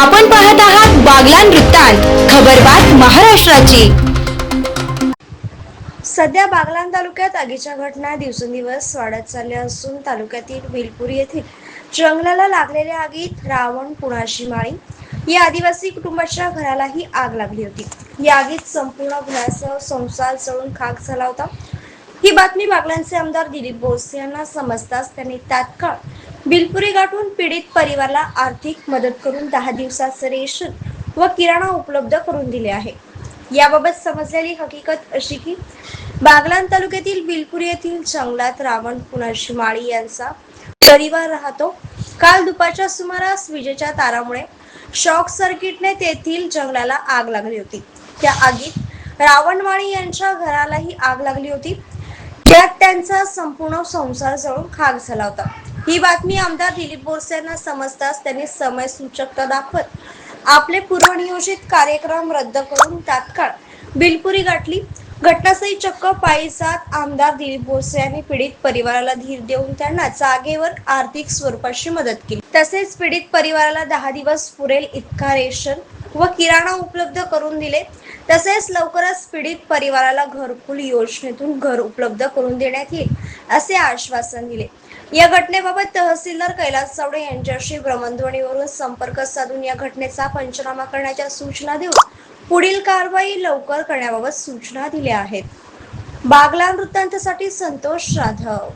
आपण पाहत आहात बागलान वृत्तांत खबरबात महाराष्ट्राची. सध्या बागलान तालुक्यात आगीच्या घटना दिवसेंदिवस वाढत चालल्या असून तालुक्यातील वेलपुरी येथील जंगलाला लागलेल्या आगीत रावण पुणाशी माळी या आदिवासी कुटुंबाच्या घरालाही आग लागली होती. या आगीत संपूर्ण घरासह संसार जळून खाक झाला होता. ही बातमी बागलांचे आमदार दिलीप बोरसे यांना समजताच त्यांनी तात्काळ बिलपुरी गाठून पीडित परिवाराला आर्थिक मदत करून दहा दिवसात रेशन व किराणा उपलब्ध करून दिले आहे. याबाबत समजलेली हकीकत अशी की बागलान तालुक्यातील बिलपुरी येथील जंगलात रावण पुनाशी माळी यांचा परिवार राहतो. काल दुपारच्या सुमारास विजेच्या तारामुळे शॉक सर्किटने तेथील जंगलाला आग लागली होती. त्या आगीत रावणमाळी यांच्या घरालाही आग लागली होती. त्यात त्यांचा संपूर्ण संसार जळून खाक झाला होता. ही बातमी आमदार दिलीप बोरसे यांना समजताच त्यांनी समय सूचकता दाखवत आपले पूर्वनियोजित कार्यक्रम रद्द करून तात्काळ बिलपुरी गाठली. घटनास्थळी चक्क पायी जात आमदार दिलीप बोरसे यांनी पीडित परिवाराला धीर देऊन त्यांना जागेवर आर्थिक स्वरूपाची मदत केली. तसेच पीडित परिवाराला दहा दिवस पुरेल इतका रेशन व किराणा उपलब्ध करून दिले. तसेच लवकरच पीडित परिवाराला घरकुल योजनेतून घर उपलब्ध करून देण्यात येईल असे आश्वासन दिले. या घटनेबाबत तहसीलदार कैलास चावडे यांच्याशी भ्रमणध्वनीवरून संपर्क साधून या घटनेचा पंचनामा करण्याच्या सूचना देऊन पुढील कारवाई लवकर करण्याबाबत सूचना दिल्या आहेत. बागला वृत्तांतासाठी संतोष जाधव